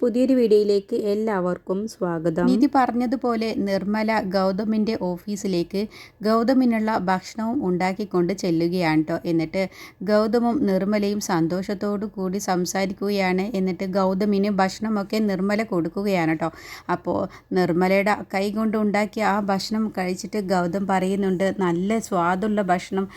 പുതിയൊരു വീഡിയോയിലേക്ക് എല്ലാവർക്കും സ്വാഗതം. നീതി പറഞ്ഞതുപോലെ നിർമ്മല ഗൗതമിന്റെ ഓഫീസിലേക്ക് ഗൗതമിനുള്ള ഭക്ഷണവും ഉണ്ടാക്കിക്കൊണ്ട് ചെല്ലുകയാണ് കേട്ടോ എന്നിട്ട് ഗൗതമും നിർമ്മലയും സന്തോഷത്തോടു കൂടി സംസാരിക്കുകയാണ്. എന്നിട്ട് ഗൗതമിന് ഭക്ഷണമൊക്കെ നിർമ്മല കൊടുക്കുകയാണ് കേട്ടോ അപ്പോൾ നിർമ്മലയുടെ കൈ കൊണ്ട് ഉണ്ടാക്കിയ ആ ഭക്ഷണം കഴിച്ചിട്ട് ഗൗതം പറയുന്നുണ്ട് നല്ല സ്വാദുള്ള ഭക്ഷണം.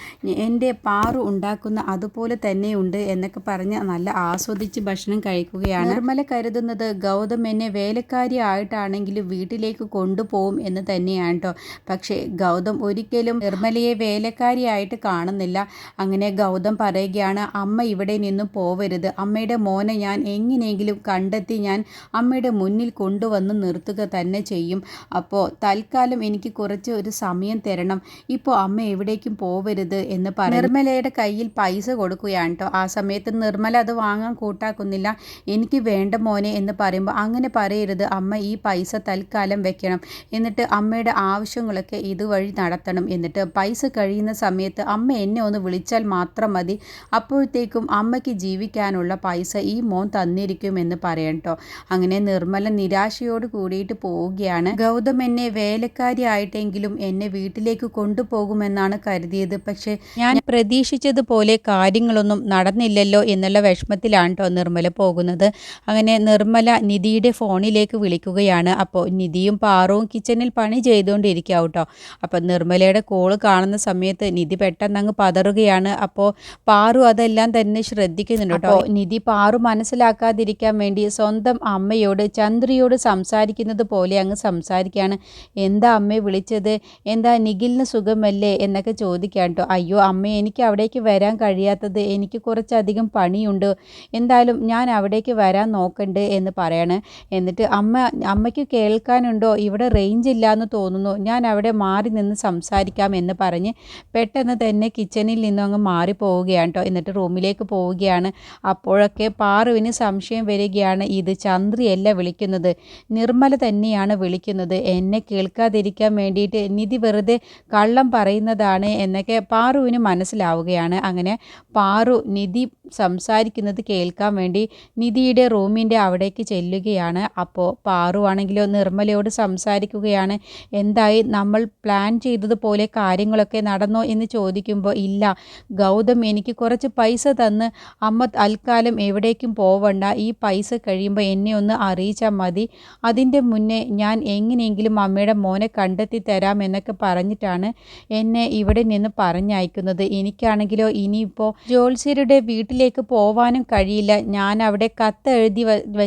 എന്റെ പാറു ഉണ്ടാക്കുന്ന അതുപോലെ തന്നെയുണ്ട് എന്നൊക്കെ പറഞ്ഞ് നല്ല ആസ്വദിച്ച് ഭക്ഷണം കഴിക്കുകയാണ്. നിർമ്മല കരുതുന്നത് ഗൗതം എന്നെ വേലക്കാരി ആയിട്ടാണെങ്കിലും വീട്ടിലേക്ക് കൊണ്ടുപോകും എന്ന് തന്നെയാണ് കേട്ടോ പക്ഷേ ഗൗതം ഒരിക്കലും നിർമ്മലയെ വേലക്കാരിയായിട്ട് കാണുന്നില്ല. അങ്ങനെ ഗൗതം പറയുകയാണ് അമ്മ ഇവിടെ നിന്നും പോവരുത്. അമ്മയുടെ മോനെ ഞാൻ എങ്ങനെയെങ്കിലും കണ്ടെത്തി ഞാൻ അമ്മയുടെ മുന്നിൽ കൊണ്ടുവന്ന് നിർത്തുക തന്നെ ചെയ്യും. അപ്പോൾ തൽക്കാലം എനിക്ക് കുറച്ച് ഒരു സമയം തരണം. ഇപ്പോൾ അമ്മ എവിടേക്കും പോവരുത് എന്ന് പറഞ്ഞു നിർമ്മലയുടെ കയ്യിൽ പൈസ കൊടുക്കുകയാണ് കേട്ടോ ആ സമയത്ത് നിർമ്മല അത് വാങ്ങാൻ കൂട്ടാക്കുന്നില്ല. എനിക്ക് വേണ്ട മോനെ എന്ന് പറയുമ്പോൾ അങ്ങനെ പറയരുത്. അമ്മ ഈ പൈസ തൽക്കാലം വെക്കണം. എന്നിട്ട് അമ്മയുടെ ആവശ്യങ്ങളൊക്കെ ഇതുവഴി നടത്തണം. എന്നിട്ട് പൈസ കഴിയുന്ന സമയത്ത് അമ്മ എന്നെ ഒന്ന് വിളിച്ചാൽ മാത്രം മതി. അപ്പോഴത്തേക്കും അമ്മയ്ക്ക് ജീവിക്കാനുള്ള പൈസ ഈ മോൻ തന്നിരിക്കും തന്നിരിക്കുമെന്ന് പറയട്ടോ അങ്ങനെ നിർമ്മല നിരാശയോട് കൂടിയിട്ട് പോവുകയാണ്. ഗൗതം എന്നെ വേലക്കാരിയായിട്ടെങ്കിലും എന്നെ വീട്ടിലേക്ക് കൊണ്ടുപോകുമെന്നാണ് കരുതിയത്. പക്ഷേ ഞാൻ പ്രതീക്ഷിച്ചതുപോലെ കാര്യങ്ങളൊന്നും നടന്നില്ലല്ലോ എന്നുള്ള വിഷമത്തിലാണ് കേട്ടോ നിർമ്മല പോകുന്നത്. അങ്ങനെ നിർമ്മല നിധിയുടെ ഫോണിലേക്ക് വിളിക്കുകയാണ്. അപ്പോൾ നിധിയും പാറവും കിച്ചണിൽ പണി ചെയ്തുകൊണ്ടിരിക്കുക കേട്ടോ. അപ്പോൾ നിർമ്മലയുടെ കോൾ കാണുന്ന സമയത്ത് നിധി പെട്ടെന്ന് അങ്ങ് പതറുകയാണ്. അപ്പോൾ പാറു അതെല്ലാം തന്നെ ശ്രദ്ധിക്കുന്നുണ്ട് കേട്ടോ. നിധി പാറു മനസ്സിലാക്കാതിരിക്കാൻ വേണ്ടി സ്വന്തം അമ്മയോട് ചന്ദ്രിയോട് സംസാരിക്കുന്നത് പോലെ അങ്ങ് സംസാരിക്കുകയാണ്. എന്താ അമ്മയെ വിളിച്ചത്? എന്താ നിഖിലിന് സുഖമല്ലേ? എന്നൊക്കെ ചോദിക്കാം കേട്ടോ. അയ്യോ അമ്മ എനിക്ക് അവിടേക്ക് വരാൻ കഴിയാത്തത് എനിക്ക് കുറച്ചധികം പണിയുണ്ട്. എന്തായാലും ഞാൻ അവിടേക്ക് വരാൻ നോക്കണ്ട് എന്ന് പറയാണ്. എന്നിട്ട് അമ്മ അമ്മയ്ക്ക് കേൾക്കാനുണ്ടോ? ഇവിടെ റേഞ്ച് ഇല്ല എന്ന് തോന്നുന്നു. ഞാൻ അവിടെ മാറി നിന്ന് സംസാരിക്കാം എന്ന് പറഞ്ഞ് പെട്ടെന്ന് തന്നെ കിച്ചണിൽ നിന്നും അങ്ങ് മാറി പോവുകയാണ് കേട്ടോ എന്നിട്ട് റൂമിലേക്ക് പോവുകയാണ്. അപ്പോഴൊക്കെ പാറുവിന് സംശയം വരികയാണ്. ഇത് ചന്ദ്രിയല്ല വിളിക്കുന്നത്. നിർമ്മല തന്നെയാണ് വിളിക്കുന്നത്. എന്നെ കേൾക്കാതിരിക്കാൻ വേണ്ടിയിട്ട് നിധി വെറുതെ കള്ളം പറയുന്നതാണ് എന്നൊക്കെ പാറുവിന് മനസ്സിലാവുകയാണ്. അങ്ങനെ പാറു നിധി സംസാരിക്കുന്നത് കേൾക്കാൻ വേണ്ടി നിധിയുടെ റൂമിന്റെ അവിടേക്ക് ചെല്ലുകയാണ്. അപ്പോൾ പാറുവാണെങ്കിലോ നിർമ്മലയോട് സംസാരിക്കുകയാണ്. എന്തായി നമ്മൾ പ്ലാൻ ചെയ്തതുപോലെ കാര്യങ്ങളൊക്കെ നടന്നോ എന്ന് ചോദിക്കുമ്പോൾ ഇല്ല ഗൗതം എനിക്ക് കുറച്ച് പൈസ തന്ന് അമ്മ തൽക്കാലം എവിടേക്കും പോവണ്ട ഈ പൈസ കഴിയുമ്പോൾ എന്നെ ഒന്ന് അറിയിച്ചാൽ മതി. അതിന്റെ മുന്നേ ഞാൻ എങ്ങനെയെങ്കിലും അമ്മയുടെ മോനെ കണ്ടെത്തി തരാം എന്നൊക്കെ പറഞ്ഞിട്ടാണ് എന്നെ ഇവിടെ നിന്ന് പറഞ്ഞയക്കുന്നത്. എനിക്കാണെങ്കിലോ ഇനിയിപ്പോൾ ജോത്സ്യരുടെ വീട്ടിലേക്ക് പോവാനും കഴിയില്ല. ഞാൻ അവിടെ കത്ത് എഴുതി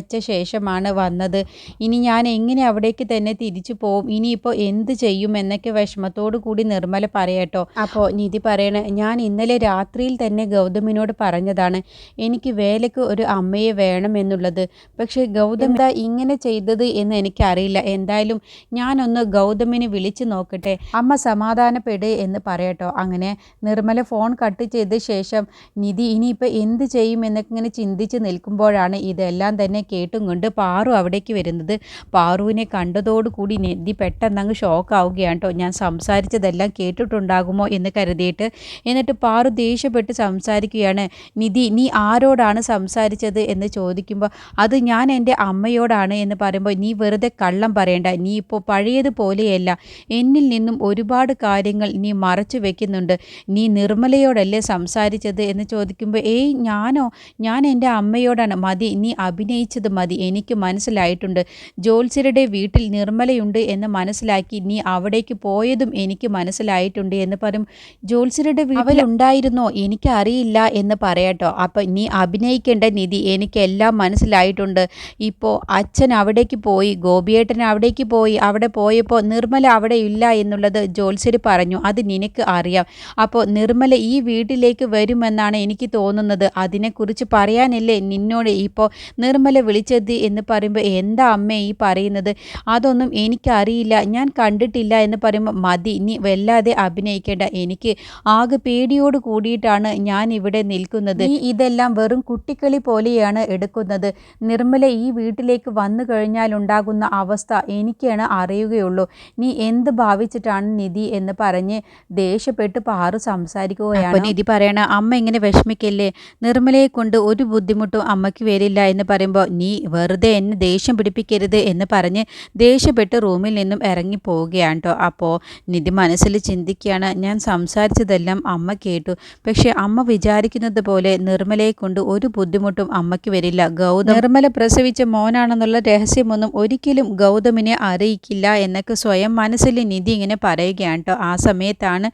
വെച്ച ശേഷമാണ് വന്നത്. ഇനി ഞാൻ എങ്ങനെ അവിടേക്ക് തന്നെ തിരിച്ചു പോവും? ഇനിയിപ്പോൾ എന്ത് ചെയ്യും എന്നൊക്കെ വിഷമത്തോടു കൂടി നിർമ്മല പറയട്ടോ അപ്പോൾ നിധി പറയണ ഞാൻ ഇന്നലെ രാത്രിയിൽ തന്നെ ഗൗതമിനോട് പറഞ്ഞതാണ് എനിക്ക് വേലയ്ക്ക് ഒരു അമ്മയെ വേണം എന്നുള്ളത്. പക്ഷേ ഗൗതം എന്താ ഇങ്ങനെ ചെയ്തത് എന്ന് എനിക്കറിയില്ല. എന്തായാലും ഞാനൊന്ന് ഗൗതമിനെ വിളിച്ചു നോക്കട്ടെ. അമ്മ സമാധാനപ്പെട് എന്ന് പറയട്ടോ അങ്ങനെ നിർമ്മല ഫോൺ കട്ട് ചെയ്ത ശേഷം നിധി ഇനിയിപ്പോൾ എന്ത് ചെയ്യും? എന്നൊക്കെ ഇങ്ങനെ ചിന്തിച്ച് നിൽക്കുമ്പോഴാണ് ഇതെല്ലാം തന്നെ കേട്ടും കൊണ്ട് പാറു അവിടേക്ക് വരുന്നത്. പാറുവിനെ കണ്ടതോടുകൂടി നെന്തി പെട്ടെന്ന് അങ്ങ് ഷോക്കാവുകയാണ് കേട്ടോ ഞാൻ സംസാരിച്ചതെല്ലാം കേട്ടിട്ടുണ്ടാകുമോ എന്ന് കരുതിയിട്ട് എന്നിട്ട് പാറു ദേഷ്യപ്പെട്ട് സംസാരിക്കുകയാണ്. നിധി നീ ആരോടാണ് സംസാരിച്ചത് എന്ന് ചോദിക്കുമ്പോൾ അത് ഞാൻ എന്റെ അമ്മയോടാണ് എന്ന് പറയുമ്പോൾ നീ വെറുതെ കള്ളം പറയണ്ട. നീ ഇപ്പോൾ പഴയതുപോലെയല്ല. എന്നിൽ നിന്നും ഒരുപാട് കാര്യങ്ങൾ നീ മറച്ചു വെക്കുന്നുണ്ട്. നീ നിർമ്മലയോടല്ലേ സംസാരിച്ചത് എന്ന് ചോദിക്കുമ്പോൾ ഏയ് ഞാനോ? ഞാൻ എന്റെ അമ്മയോടാണ്. മതി നീ അഭിനയിച്ചത് മതി. എനിക്ക് മനസ്സിലായിട്ടുണ്ട്. ജോത്സ്യരുടെ വീട്ടിൽ നിർമ്മലയുണ്ട് എന്ന് മനസ്സിലാക്കി നീ അവിടേക്ക് പോയതും എനിക്ക് മനസ്സിലായിട്ടുണ്ട് എന്ന് പറയും. ജോത്സ്യരുടെ വീട്ടിൽ ഉണ്ടായിരുന്നോ? എനിക്കറിയില്ല എന്ന് പറയട്ടോ. അപ്പം നീ അഭിനയിക്കേണ്ട നിധി എനിക്കെല്ലാം മനസ്സിലായിട്ടുണ്ട്. ഇപ്പോൾ അച്ഛൻ അവിടേക്ക് പോയി ഗോപിയേട്ടൻ അവിടേക്ക് പോയി. അവിടെ പോയപ്പോൾ നിർമ്മല അവിടെ ഇല്ല എന്നുള്ളത് ജോത്സ്യർ പറഞ്ഞു. അത് നിനക്ക് അറിയാം. അപ്പോൾ നിർമ്മല ഈ വീട്ടിലേക്ക് വരുമെന്നാണ് എനിക്ക് തോന്നുന്നത്. അതിനെക്കുറിച്ച് പറയാനല്ലേ നിന്നോട് ഇപ്പോൾ നിർമ്മല വിളിച്ചത് എന്ന് പറയുമ്പോൾ എന്താ അമ്മ ഈ പറയുന്നത്? അതൊന്നും എനിക്കറിയില്ല. ഞാൻ കണ്ടിട്ടില്ല എന്ന് പറയുമ്പോൾ മതി നീ വല്ലാതെ അഭിനയിക്കേണ്ട. എനിക്ക് ആകെ പേടിയോട് കൂടിയിട്ടാണ് ഞാൻ ഇവിടെ നിൽക്കുന്നത്. നീ ഇതെല്ലാം വെറും കുട്ടിക്കളി പോലെയാണ് എടുക്കുന്നത്. നിർമ്മല ഈ വീട്ടിലേക്ക് വന്നു കഴിഞ്ഞാൽ ഉണ്ടാകുന്ന അവസ്ഥ എനിക്കാണ് അറിയുകയുള്ളൂ. നീ എന്ത് ഭാവിച്ചിട്ടാണ് നിധി എന്ന് പറഞ്ഞ് ദേഷ്യപ്പെട്ട് പാറു സംസാരിക്കുകയാണ്? നിധി പറയണ അമ്മ ഇങ്ങനെ വിഷമിക്കല്ലേ? നിർമ്മലയെ കൊണ്ട് ഒരു ബുദ്ധിമുട്ടും അമ്മയ്ക്ക് വരില്ല എന്ന് പറയുമ്പോൾ നീ നീ വെറുതെ എന്നെ ദേഷ്യം പിടിപ്പിക്കരുത് എന്ന് പറഞ്ഞ് ദേഷ്യപ്പെട്ട് റൂമിൽ നിന്നും ഇറങ്ങി പോവുകയാണ് കേട്ടോ അപ്പോൾ നിധി മനസ്സിൽ ചിന്തിക്കുകയാണ്. ഞാൻ സംസാരിച്ചതെല്ലാം അമ്മ കേട്ടു. പക്ഷേ അമ്മ വിചാരിക്കുന്നത് പോലെ നിർമ്മലയെ കൊണ്ട് ഒരു ബുദ്ധിമുട്ടും അമ്മയ്ക്ക് വരില്ല. ഗൗതം നിർമ്മല പ്രസവിച്ച മോനാണെന്നുള്ള രഹസ്യമൊന്നും ഒരിക്കലും ഗൗതമിനെ അറിയിക്കില്ല എന്നൊക്കെ സ്വയം മനസ്സിൽ നിധി ഇങ്ങനെ പറയുകയാണ് കേട്ടോ ആ സമയത്താണ്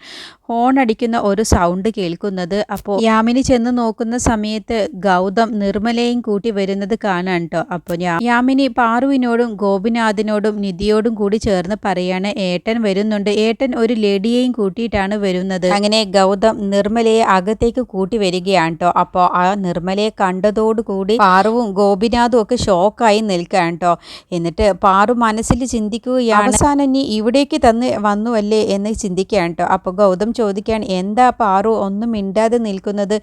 ഹോൺ അടിക്കുന്ന ഒരു സൗണ്ട് കേൾക്കുന്നത്. അപ്പോൾ യാമിനി ചെന്ന് നോക്കുന്ന സമയത്ത് ഗൗതം നിർമ്മലയും കൂട്ടി വരുന്നത് കാണാൻ കേട്ടോ അപ്പോൾ യാമിനി പാറുവിനോടും ഗോപിനാഥിനോടും നിധിയോടും കൂടി ചേർന്ന് പറയാണ് ഏട്ടൻ വരുന്നുണ്ട്. ഏട്ടൻ ഒരു ലേഡിയെയും കൂട്ടിയിട്ടാണ് വരുന്നത്. അങ്ങനെ ഗൗതം നിർമ്മലയെ അകത്തേക്ക് കൂട്ടി വരികയാണ് കേട്ടോ അപ്പോൾ ആ നിർമ്മലയെ കണ്ടതോടുകൂടി പാറുവും ഗോപിനാഥും ഒക്കെ ഷോക്കായി നിൽക്കുകയാണ് കേട്ടോ എന്നിട്ട് പാറു മനസ്സിൽ ചിന്തിക്കുകയാണ് അവസാനം നീ ഇവിടേക്ക് തന്ന് വന്നുവല്ലേ? എന്ന് ചിന്തിക്കുകയാണ് കേട്ടോ അപ്പോൾ ഗൗതം ചോദിക്കുകയാണ് എന്താ പാറു ഒന്നും മിണ്ടാതെ നിൽക്കുന്നത്?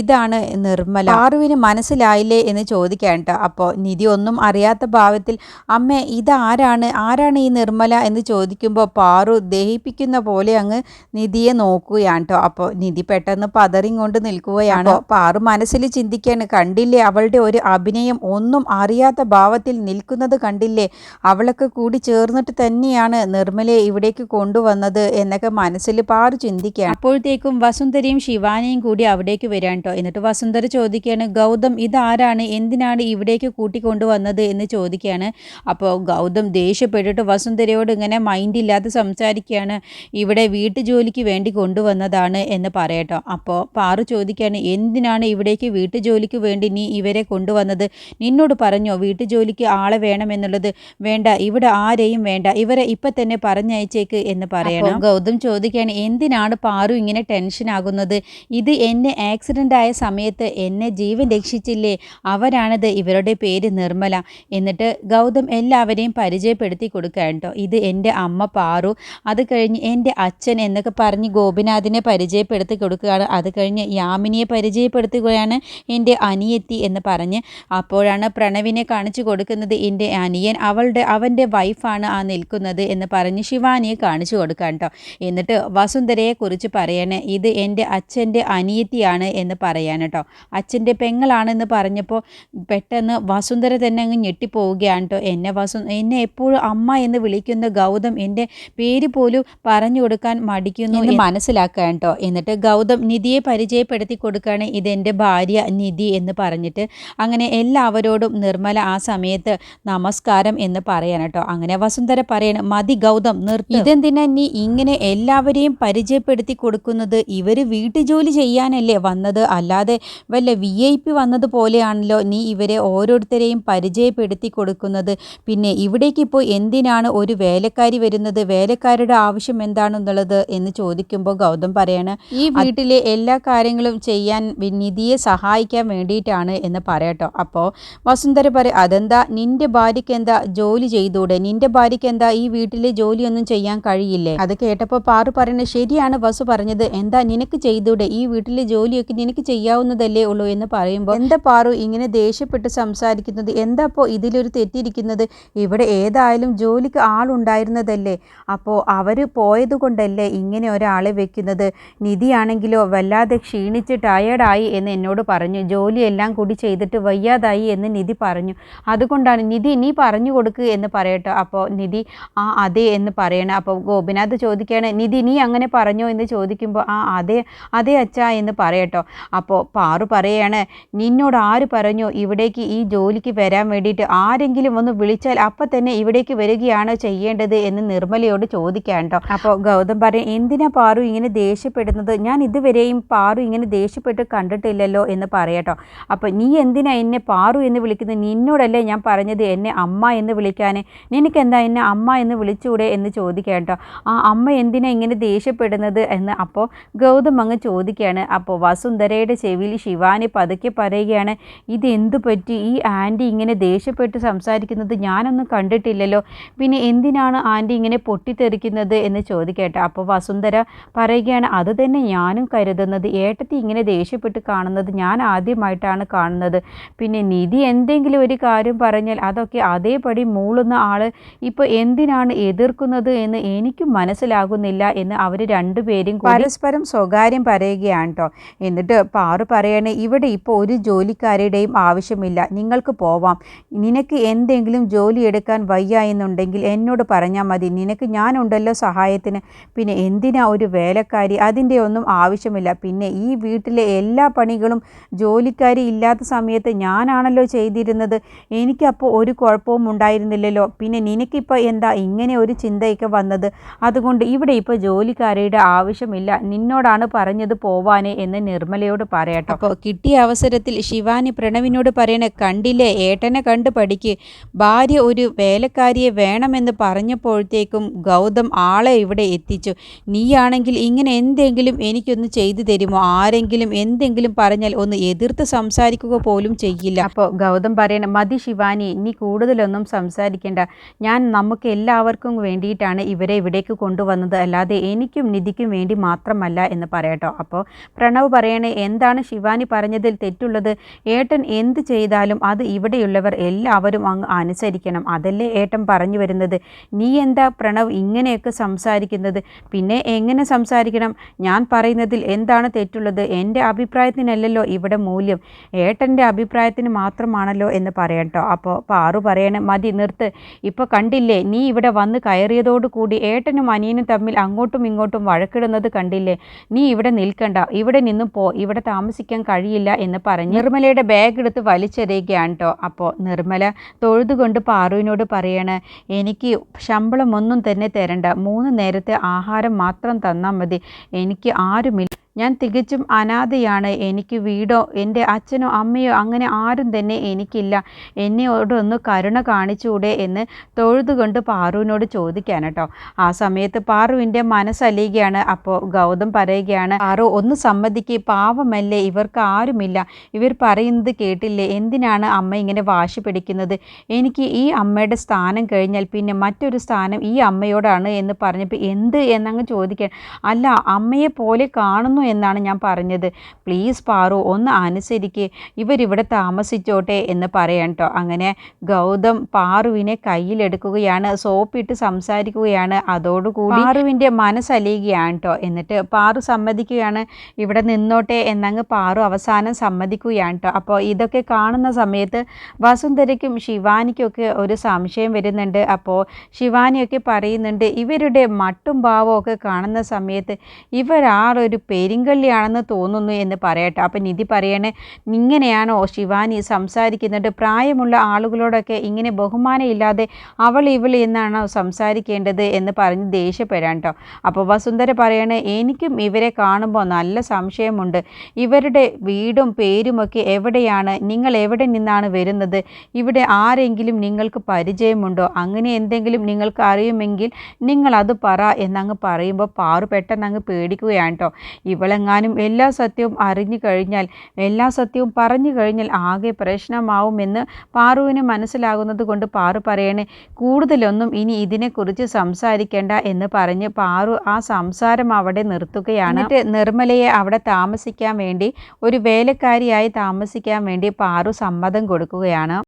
ഇതാണ് നിർമ്മല. പാറുവിന് മനസ്സിലായില്ലേ എന്ന് ചോദിക്കാൻ കേട്ടോ അപ്പോൾ നിധി ഒന്നും അറിയാത്ത ഭാവത്തിൽ അമ്മേ ഇതാരാണ്? ആരാണ് ഈ നിർമ്മല? എന്ന് ചോദിക്കുമ്പോൾ പാറു ദഹിപ്പിക്കുന്ന പോലെ അങ്ങ് നിധിയെ നോക്കുകയാണ് കേട്ടോ അപ്പോൾ നിധി പെട്ടെന്ന് പതറിങ്ങോണ്ട് നിൽക്കുകയാണ്. പാറു മനസ്സിൽ ചിന്തിക്കുകയാണ് കണ്ടില്ലേ അവളുടെ ഒരു അഭിനയം ഒന്നും അറിയാത്ത ഭാവത്തിൽ നിൽക്കുന്നത് കണ്ടില്ലേ? അവളൊക്കെ കൂടി ചേർന്നിട്ട് തന്നെയാണ് നിർമ്മലയെ ഇവിടേക്ക് കൊണ്ടുവന്നത് എന്നൊക്കെ മനസ്സിൽ പാറു ചിന്തിക്കുകയാണ്. അപ്പോഴത്തേക്കും വസുന്ധരയും ശിവാനിയും കൂടി അവിടേക്ക് വരാൻ കേട്ടോ എന്നിട്ട് വസുന്ധര ചോദിക്കുകയാണ് ഗൗതം ഇതാരാണ്? എന്തിനാണ് ഇവിടേക്ക് കൂട്ടിക്കൊണ്ടുവന്നത്? എന്ന് ചോദിക്കുകയാണ്. അപ്പോൾ ഗൗതം ദേഷ്യപ്പെട്ടിട്ട് വസുന്ധരയോട് ഇങ്ങനെ മൈൻഡ് ഇല്ലാതെ സംസാരിക്കുകയാണ് ഇവിടെ വീട്ടുജോലിക്ക് വേണ്ടി കൊണ്ടുവന്നതാണ് എന്ന് പറയട്ടോ അപ്പോൾ പാറു ചോദിക്കുകയാണ് എന്തിനാണ് ഇവിടേക്ക് വീട്ടുജോലിക്ക് വേണ്ടി നീ ഇവരെ കൊണ്ടുവന്നത്? നിന്നോട് പറഞ്ഞോ വീട്ടുജോലിക്ക് ആളെ വേണമെന്നുള്ളത് വേണ്ട ഇവിടെ ആരെയും വേണ്ട. ഇവരെ ഇപ്പം തന്നെ പറഞ്ഞയച്ചേക്ക് എന്ന് പറയണം. ഗൗതം ചോദിക്കുകയാണ് എന്തിനാണ് പാറു ഇങ്ങനെ ടെൻഷൻ ആകുന്നത്. ഇത് എന്നെ ആക്സിഡന്റ് ആയ സമയത്ത് എന്നെ ജീവൻ രക്ഷിച്ചില്ലേ? അവരാണത്. ഇവരുടെ പേര് നിർമ്മല. എന്നിട്ട് ഗൗതം എല്ലാവരെയും പരിചയപ്പെടുത്തി കൊടുക്കുക കേട്ടോ. ഇത് എന്റെ അമ്മ പാറു. അത് കഴിഞ്ഞ് എന്റെ അച്ഛൻ എന്നൊക്കെ പറഞ്ഞ് ഗോപിനാഥിനെ പരിചയപ്പെടുത്തി കൊടുക്കുകയാണ്. അത് കഴിഞ്ഞ് യാമിനിയെ പരിചയപ്പെടുത്തുകയാണ് എന്റെ അനിയത്തി എന്ന് പറഞ്ഞ് അപ്പോഴാണ് പ്രണവിനെ കാണിച്ചു കൊടുക്കുന്നത് എന്റെ അനിയൻ. അവളുടെ അവന്റെ വൈഫാണ് ആ നിൽക്കുന്നത് എന്ന് പറഞ്ഞ് ശിവാനിയെ കാണിച്ചു കൊടുക്കാം കേട്ടോ. എന്നിട്ട് വസുന്ധരയെ കുറിച്ച് പറയണേ ഇത് എന്റെ അച്ഛന്റെ അനിയത്തിയാണ് എന്ന് പറയാൻ കേട്ടോ. അച്ഛന്റെ പെങ്ങളാണെന്ന് പറഞ്ഞപ്പോൾ പെട്ടെന്ന് വസുന്ധര തന്നെ അങ്ങ് ഞെട്ടിപ്പോവുകയാണ് കേട്ടോ. എന്നെ വസു എന്നെ എപ്പോഴും അമ്മ എന്ന് വിളിക്കുന്ന ഗൗതം എന്റെ പേര് പോലും പറഞ്ഞു കൊടുക്കാൻ മടിക്കുന്നു എന്ന് മനസ്സിലാക്കുക കേട്ടോ. എന്നിട്ട് ഗൗതം നിധിയെ പരിചയപ്പെടുത്തി കൊടുക്കുകയാണ് ഇതെന്റെ ഭാര്യ നിധി എന്ന് പറഞ്ഞിട്ട് അങ്ങനെ എല്ലാവരോടും നിർമ്മല ആ സമയത്ത് നമസ്കാരം എന്ന് പറയാൻ കേട്ടോ. അങ്ങനെ വസുന്ധര പറയണം മതി ഗൗതം നിർത്തി. ഇതെന്തിനാ നീ ഇങ്ങനെ എല്ലാവരെയും പരിചയപ്പെടുത്തി കൊടുക്കുന്നത് ഇവർ വീട്ടുജോലി ചെയ്യാനല്ലേ വന്നത്. അല്ലാതെ വല്ല വി ഐ പി വന്നതുപോലെയാണല്ലോ നീ ഇവരെ ഓരോരുത്തരെയും പരിചയപ്പെടുത്തി കൊടുക്കുന്നത്. പിന്നെ ഇവിടേക്ക് ഇപ്പോൾ എന്തിനാണ് ഒരു വേലക്കാരി വരുന്നത്? വേലക്കാരുടെ ആവശ്യം എന്താണെന്നുള്ളത് എന്ന് ചോദിക്കുമ്പോൾ ഗൗതം പറയാണ് ഈ വീട്ടിലെ എല്ലാ കാര്യങ്ങളും ചെയ്യാൻ നിധിയെ സഹായിക്കാൻ വേണ്ടിയിട്ടാണ് എന്ന് പറയട്ടോ അപ്പോൾ വസുന്ധര പറയും അതെന്താ? നിന്റെ ഭാര്യയ്ക്ക് എന്താ ജോലി ചെയ്തൂടെ? നിന്റെ ഭാര്യയ്ക്ക് എന്താ ഈ വീട്ടിലെ ജോലിയൊന്നും ചെയ്യാൻ കഴിയില്ലേ? അത് കേട്ടപ്പോൾ പാറു പറയുന്നത് ശരിയാണ് വസു പറഞ്ഞത്. എന്താ നിനക്ക് ചെയ്തൂടെ? ഈ വീട്ടിലെ ജോലിയൊക്കെ നിനക്ക് ചെയ്യാവുന്നതല്ലേ ഉള്ളൂ എന്ന് പറയുമ്പോൾ എന്താ പാറു ഇങ്ങനെ ദേഷ്യപ്പെട്ട് സംസാരിക്കുന്നത്? എന്താ അപ്പോൾ ഇതിലൊരു തെറ്റിരിക്കുന്നത്? ഇവിടെ ഏതായാലും ജോലിക്ക് ആളുണ്ടായിരുന്നതല്ലേ? അപ്പോൾ അവർ പോയത് കൊണ്ടല്ലേ ഇങ്ങനെ ഒരാളെ വെക്കുന്നത്? നിധിയാണെങ്കിലോ വല്ലാതെ ക്ഷീണിച്ച് ടയേർഡായി എന്ന് എന്നോട് പറഞ്ഞു. ജോലിയെല്ലാം കൂടി ചെയ്തിട്ട് വയ്യാതായി എന്ന് നിധി പറഞ്ഞു. അതുകൊണ്ടാണ് നിധി നീ പറഞ്ഞു കൊടുക്ക് എന്ന് പറയട്ടോ. അപ്പോൾ നിധി ആ അതെ എന്ന് പറയണം. അപ്പോൾ ഗോപിനാഥ് ചോദിക്കുകയാണ് നിധി നീ അങ്ങനെ പറഞ്ഞോ? എന്ന് ചോദിക്കുമ്പോൾ ആ അതെ അതെ അച്ഛാ എന്ന് പറയട്ടോ. അപ്പോൾ പാറു പറയാണ് നിന്നോട് ആര് പറഞ്ഞു ഇവിടേക്ക് ഈ ജോലിക്ക് വരാൻ വേണ്ടിയിട്ട് ആരെങ്കിലും ഒന്ന് വിളിച്ചാൽ അപ്പം തന്നെ ഇവിടേക്ക് വരികയാണ് ചെയ്യേണ്ടത് എന്ന് നിർമ്മലയോട് ചോദിക്കാൻ അപ്പോൾ ഗൗതം പറയും എന്തിനാ പാറു ഇങ്ങനെ ദേഷ്യപ്പെടുന്നത്? ഞാൻ ഇതുവരെയും പാറു ഇങ്ങനെ ദേഷ്യപ്പെട്ട് കണ്ടിട്ടില്ലല്ലോ എന്ന് പറയട്ടോ. അപ്പോൾ നീ എന്തിനാ എന്നെ പാറു എന്ന് വിളിക്കുന്നത്? നിന്നോടല്ലേ ഞാൻ പറഞ്ഞത് എന്നെ അമ്മ എന്ന് വിളിക്കാൻ നിനക്കെന്താ എന്നെ അമ്മ എന്ന് വിളിച്ചുകൂടെ എന്ന് ചോദിക്കാം ആ അമ്മ എന്തിനാ ഇങ്ങനെ ദേഷ്യപ്പെടുന്നത്? എന്ന് അപ്പോൾ ഗൗതം അങ്ങ് ചോദിക്കുകയാണ്. അപ്പോൾ വസുന്ധരയുടെ ചെവിയിൽ ശിവാനി പതുക്കെ പറയുകയാണ് ഇതെന്തു പറ്റി? ഈ ആന്റി ഇങ്ങനെ ദേഷ്യപ്പെട്ട് സംസാരിക്കുന്നത് ഞാനൊന്നും കണ്ടിട്ടില്ലല്ലോ. പിന്നെ എന്തിനാണ് ആന്റി ഇങ്ങനെ പൊട്ടിത്തെറിക്കുന്നത്? എന്ന് ചോദിക്കട്ടെ. അപ്പോൾ വസുന്ധര പറയുകയാണ് അത് തന്നെ ഞാനും കരുതുന്നത്. ഏട്ടത്തി ഇങ്ങനെ ദേഷ്യപ്പെട്ട് കാണുന്നത് ഞാൻ ആദ്യമായിട്ടാണ് കാണുന്നത്. പിന്നെ നിധി എന്തെങ്കിലും ഒരു കാര്യം പറഞ്ഞാൽ അതൊക്കെ അതേപടി മൂളുന്ന ആൾ ഇപ്പോൾ എന്തിനാണ് എതിർക്കുന്നത് എന്ന് എനിക്കും മനസ്സിലാകുന്നില്ല എന്ന് അവർ രണ്ടുപേരും കൂടി പരസ്പരം സ്വകാര്യം പറയുകയാണ് കേട്ടോ എന്നിട്ട് പാറു പറയണേ ഇവിടെ ഇപ്പോൾ ഒരു ജോലിക്കാരുടെയും ആവശ്യമില്ല. നിങ്ങൾക്ക് പോവാം. നിനക്ക് എന്തെങ്കിലും ജോലി എടുക്കാൻ വയ്യ എന്നുണ്ടെങ്കിൽ എന്നോട് പറഞ്ഞാൽ മതി. നിനക്ക് ഞാനുണ്ടല്ലോ സഹായത്തിന്. പിന്നെ എന്തിനാ ഒരു വേലക്കാരി? അതിന്റെ ഒന്നും ആവശ്യമില്ല. പിന്നെ ഈ വീട്ടിലെ എല്ലാ പണികളും ജോലിക്കാരി ഇല്ലാത്ത സമയത്ത് ഞാനാണല്ലോ ചെയ്തിരുന്നത്. എനിക്കപ്പോൾ ഒരു കുഴപ്പവും ഉണ്ടായിരുന്നില്ലല്ലോ. പിന്നെ നിനക്കിപ്പോൾ എന്താ ഇങ്ങനെ ഒരു ചിന്തയൊക്കെ വന്നത്? അതുകൊണ്ട് ഇവിടെ ഇപ്പോൾ ജോലിക്കാരിയുടെ ആവശ്യമില്ല. നിന്നോടാണ് പറഞ്ഞത് പോവാനേ എന്ന് നിർമ്മലയോട് പറയട്ടോ അപ്പോൾ കിട്ടിയ അവസരത്തിൽ ശിവാനി പ്രണവിനോട് പറയണേ കണ്ടില്ലേ ഏട്ടനെ കണ്ട് പഠിക്ക്. ഭാര്യ ഒരു വേലക്കാരിയെ വേണമെന്ന് പറഞ്ഞപ്പോഴത്തേക്കും ഗൗതം ആളെ ഇവിടെ എത്തിച്ചു. നീയാണെങ്കിൽ ഇങ്ങനെ എന്തെങ്കിലും എനിക്കൊന്ന് ചെയ്തു തരുമോ? ആരെങ്കിലും എന്തെങ്കിലും പറഞ്ഞാൽ ഒന്ന് എതിർത്ത് സംസാരിക്കുക പോലും ചെയ്യില്ല. അപ്പോൾ ഗൗതം പറയണ മതി ശിവാനി നീ കൂടുതലൊന്നും സംസാരിക്കേണ്ട. ഞാൻ നമുക്ക് എല്ലാവർക്കും വേണ്ടിയിട്ടാണ് ഇവരെ ഇവിടേക്ക് കൊണ്ടുവന്നത്. അല്ലാതെ എനിക്കും നിധിക്കും വേണ്ടി മാത്രമല്ല എന്ന് പറയട്ടോ. അപ്പോൾ പ്രണവ് പറയണേ എന്താണ് ശിവാനി പറഞ്ഞതിൽ തെറ്റുള്ളത്? ഏട്ടൻ എന്ത് ചെയ്താലും അത് ഇവിടെയുള്ളവർ എല്ലാവരും അങ്ങ് അനുസരിക്കണം. അതല്ലേ ഏട്ടൻ പറഞ്ഞു വരുന്നത്? നീ എന്താ പ്രണവ് ഇങ്ങനെയൊക്കെ സംസാരിക്കുന്നത്? പിന്നെ എങ്ങനെ സംസാരിക്കണം? ഞാൻ പറയുന്നതിൽ എന്താണ് തെറ്റുള്ളത്? എന്റെ അഭിപ്രായത്തിനല്ലല്ലോ ഇവിടെ മൂല്യം. ഏട്ടന്റെ അഭിപ്രായത്തിന് മാത്രമാണല്ലോ എന്ന് പറയട്ടോ. അപ്പോൾ പാറു പറയണേ മതി നിർത്ത്. ഇപ്പോൾ കണ്ടില്ലേ നീ ഇവിടെ വന്ന് കയറിയതോടുകൂടി ഏട്ടനും അനിയനും തമ്മിൽ അങ്ങോട്ടും ഇങ്ങോട്ടും വഴക്കിടുന്നത് കണ്ടില്ലേ? നീ ഇവിടെ നിൽക്കണ്ട. ഇവിടെ നിന്നും പോ. ഇവിടെ താമസിക്കാൻ കഴിയില്ല എന്ന് പറഞ്ഞ് നിർമ്മലയുടെ ബാഗ് എടുത്ത് വലിച്ചെറിയുകയാണ് കേട്ടോ അപ്പോൾ നിർമ്മല തൊഴുതുകൊണ്ട് പാറുവിനോട് പറയണ എനിക്ക് ശമ്പളം ഒന്നും തന്നെ തരണ്ട. മൂന്ന് നേരത്തെ ആഹാരം മാത്രം തന്നാൽ മതി. എനിക്ക് ആരുമില്ല. ഞാൻ തികച്ചും അനാഥയാണ്. എനിക്ക് വീടോ എന്റെ അച്ഛനോ അമ്മയോ അങ്ങനെ ആരും തന്നെ എനിക്കില്ല. എന്നോടൊന്ന് കരുണ കാണിച്ചുകൂടെ എന്ന് തൊഴുതുകൊണ്ട് പാറുവിനോട് ചോദിക്കാൻ കേട്ടോ. ആ സമയത്ത് പാറുവിന്റെ മനസ്സലിയുകയാണ്. അപ്പോൾ ഗൗതം പറയുകയാണ് പാറു ഒന്ന് സമ്മതിക്ക്. പാവമല്ലേ ഇവർക്ക് ആരുമില്ല. ഇവർ പറയുന്നത് കേട്ടില്ലേ? എന്തിനാണ് അമ്മ ഇങ്ങനെ വാശി പിടിക്കുന്നത്? എനിക്ക് ഈ അമ്മയുടെ സ്ഥാനം കഴിഞ്ഞാൽ പിന്നെ മറ്റൊരു സ്ഥാനം ഈ അമ്മയോടാണ് എന്ന് പറഞ്ഞപ്പോൾ എന്ത് എന്നങ്ങ് ചോദിക്കാൻ അല്ല അമ്മയെ പോലെ കാണുന്നു എന്നാണ് ഞാൻ പറഞ്ഞത്. പ്ലീസ് പാറു ഒന്ന് അനുസരിക്ക്. ഇവരിവിടെ താമസിച്ചോട്ടെ എന്ന് പറയാം കേട്ടോ അങ്ങനെ ഗൗതം പാറുവിനെ കയ്യിലെടുക്കുകയാണ് സോപ്പിട്ട് സംസാരിക്കുകയാണ്. അതോടുകൂടി പാറുവിന്റെ മനസ്സലിയുകയാണ് കേട്ടോ എന്നിട്ട് പാറു സമ്മതിക്കുകയാണ് ഇവിടെ നിന്നോട്ടെ എന്നങ്ങ് പാറു അവസാനം സമ്മതിക്കുകയാണ് കേട്ടോ അപ്പോൾ ഇതൊക്കെ കാണുന്ന സമയത്ത് വസുന്ധരയ്ക്കും ശിവാനിക്കൊക്കെ ഒരു സംശയം വരുന്നുണ്ട്. അപ്പോൾ ശിവാനിയൊക്കെ പറയുന്നുണ്ട് ഇവരുടെ മട്ടും ഭാവമൊക്കെ കാണുന്ന സമയത്ത് ഇവരാളൊരു പെരിങ്കള്ളിയാണെന്ന് തോന്നുന്നു എന്ന് പറയട്ടെ. അപ്പം നിധി പറയണേ ഇങ്ങനെയാണോ ശിവാനി സംസാരിക്കുന്നുണ്ട് പ്രായമുള്ള ആളുകളോടൊക്കെ ഇങ്ങനെ ബഹുമാനമില്ലാതെ അവൾ ഇവൾ എന്നാണോ സംസാരിക്കേണ്ടത്? എന്ന് പറഞ്ഞ് ദേഷ്യപ്പെടാൻ കേട്ടോ അപ്പോൾ വസുന്ധര പറയണേ എനിക്കും ഇവരെ കാണുമ്പോൾ നല്ല സംശയമുണ്ട്. ഇവരുടെ വീടും പേരുമൊക്കെ എവിടെയാണ്? നിങ്ങൾ എവിടെ നിന്നാണ് വരുന്നത്? ഇവിടെ ആരെങ്കിലും നിങ്ങൾക്ക് പരിചയമുണ്ടോ? അങ്ങനെ എന്തെങ്കിലും നിങ്ങൾക്ക് അറിയുമെങ്കിൽ നിങ്ങൾ അത് പറ എന്നങ്ങ് പറയുമ്പോൾ പാറു പെട്ടെന്ന് അങ്ങ് പേടിക്കുകയാണ് കേട്ടോ ഇവളെങ്ങാനും എല്ലാ സത്യവും അറിഞ്ഞു കഴിഞ്ഞാൽ എല്ലാ സത്യവും പറഞ്ഞു കഴിഞ്ഞാൽ ആകെ പ്രശ്നമാവുമെന്ന് പാറുവിന് മനസ്സിലാകുന്നത് കൊണ്ട് പാറു പറയണേ കൂടുതലൊന്നും ഇനി ഇതിനെക്കുറിച്ച് സംസാരിക്കേണ്ട എന്ന് പറഞ്ഞ് പാറു ആ സംസാരം അവിടെ നിർത്തുകയാണ്. എന്നിട്ട് നിർമ്മലയെ അവിടെ താമസിക്കാൻ വേണ്ടി ഒരു വേലക്കാരിയായി താമസിക്കാൻ വേണ്ടി പാറു സമ്മതം കൊടുക്കുകയാണ്.